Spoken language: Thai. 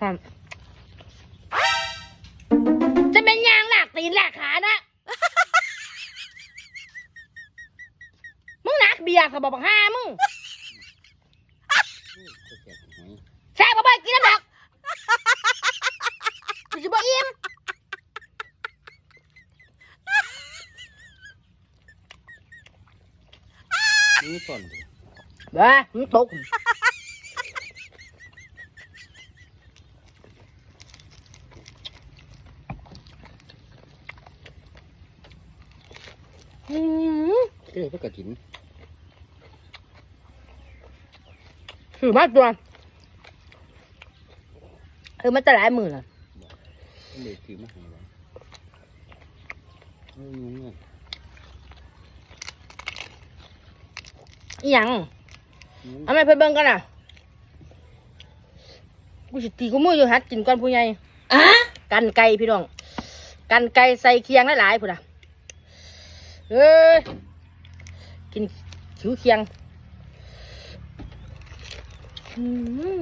ครับจะเป็นยางหลากตีนหลากขานะ มึงหนักเบียร์กับบอกห้ามึงแซ่บบ่ไปกินน้ำดอกกูจะบ่อิ่มนี่ต้นบ้ามึงตก อืมเอ้ยเพื่อกระถินถือมาตัวเออมันจะหลายหมื่นอะต้องเลยถือมาให้ไว้เอ้ยงงเลยอีหยังงงเอาไม่ไปเบิ่งกันอะกูสิตีกูมืออยู่หัดกินก่อนผู้ใหญ่อะกันไก่พี่น้อง กันไก่ใส่เคียงหลายๆพุ่นอะ เอ้ย กินขิวเคียง อืม